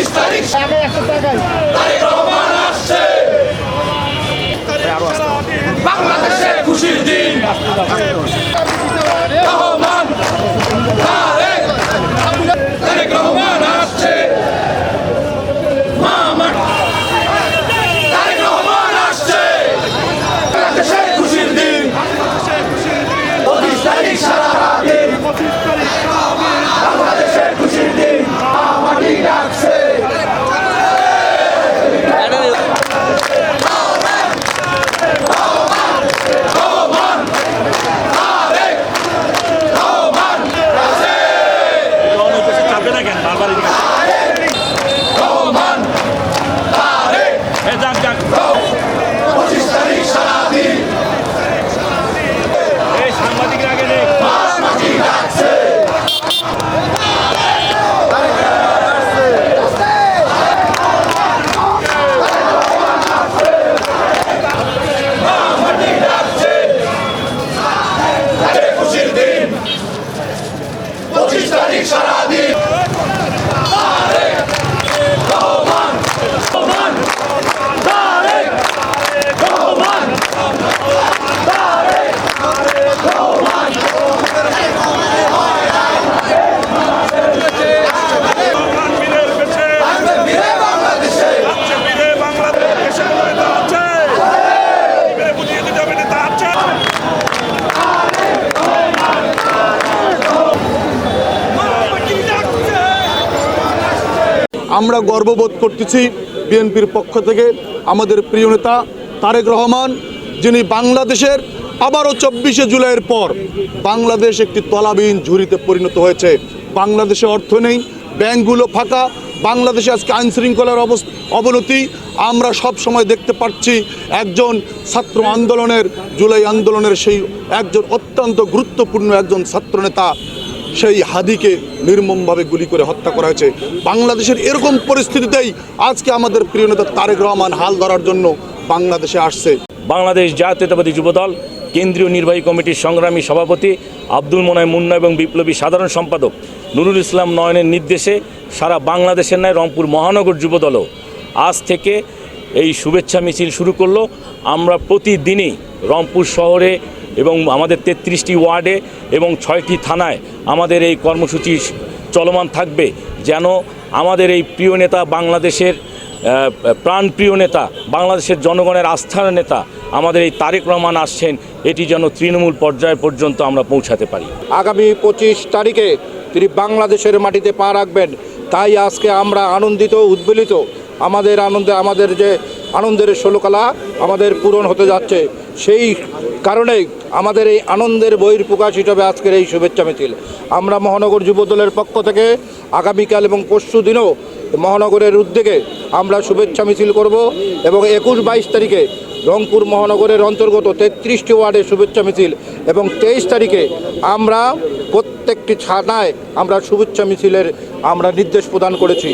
উনত্রিশ তারিখ সাড়ে একশো টাকায় আরও আমরা গর্ববোধ করতেছি বিএনপির পক্ষ থেকে আমাদের প্রিয় নেতা তারেক রহমান, যিনি বাংলাদেশের আবারও চব্বিশে জুলাইয়ের পর বাংলাদেশ একটি তলাবিহীন ঝুড়িতে পরিণত হয়েছে। বাংলাদেশে অর্থ নেই, ব্যাংকগুলো ফাঁকা, বাংলাদেশে আজকে আইন শৃঙ্খলার অবনতি। আমরা সব সময় দেখতে পাচ্ছি একজন ছাত্র আন্দোলনের, জুলাই আন্দোলনের সেই একজন অত্যন্ত গুরুত্বপূর্ণ একজন ছাত্রনেতা সেই হাদিকে নির্মমভাবে গুলি করে হত্যা করা হয়েছে। বাংলাদেশের এরকম পরিস্থিতিতেই আজকে আমাদের প্রিয় নেতা তারেক রহমান হাল ধরার জন্য বাংলাদেশে আসছে। বাংলাদেশ জাতীয়তাবাদী যুবদল, কেন্দ্রীয় নির্বাহী কমিটির সংগ্রামী সভাপতি আব্দুল মোনায় মুন্না এবং বিপ্লবী সাধারণ সম্পাদক নুরুল ইসলাম নয়নের নির্দেশে সারা বাংলাদেশের ন্যায় রংপুর মহানগর যুবদলও আজ থেকে এই শুভেচ্ছা মিছিল শুরু করল। আমরা প্রতিদিনই রংপুর শহরে এবং আমাদের তেত্রিশটি ওয়ার্ডে এবং ছয়টি থানায় আমাদের এই কর্মসূচি চলমান থাকবে যেন আমাদের এই প্রিয় নেতা বাংলাদেশের প্রাণপ্রিয় নেতা, বাংলাদেশের জনগণের আস্থার নেতা আমাদের এই তারেক রহমান আসছেন, এটি যেন তৃণমূল পর্যায় পর্যন্ত আমরা পৌঁছাতে পারি। আগামী পঁচিশ তারিখে তিনি বাংলাদেশের মাটিতে পা রাখবেন। তাই আজকে আমরা আনন্দিত, উদ্বেলিত। আমাদের আনন্দে, আমাদের যে আনন্দের ষোলকলা আমাদের পূরণ হতে যাচ্ছে। সেই কারণেই আমাদের এই আনন্দের বহির প্রকাশ হিসাবে আজকের এই শুভেচ্ছা মিছিল। আমরা মহানগর যুবদলের পক্ষ থেকে আগামীকাল এবং পরশু দিনও মহানগরের উদ্যোগে আমরা শুভেচ্ছা মিছিল করব এবং একুশ বাইশ তারিখে রংপুর মহানগরের অন্তর্গত তেত্রিশটি ওয়ার্ডে শুভেচ্ছা মিছিল এবং তেইশ তারিখে আমরা প্রত্যেকটি থানায় আমরা শুভেচ্ছা মিছিলের আমরা নির্দেশ প্রদান করেছি।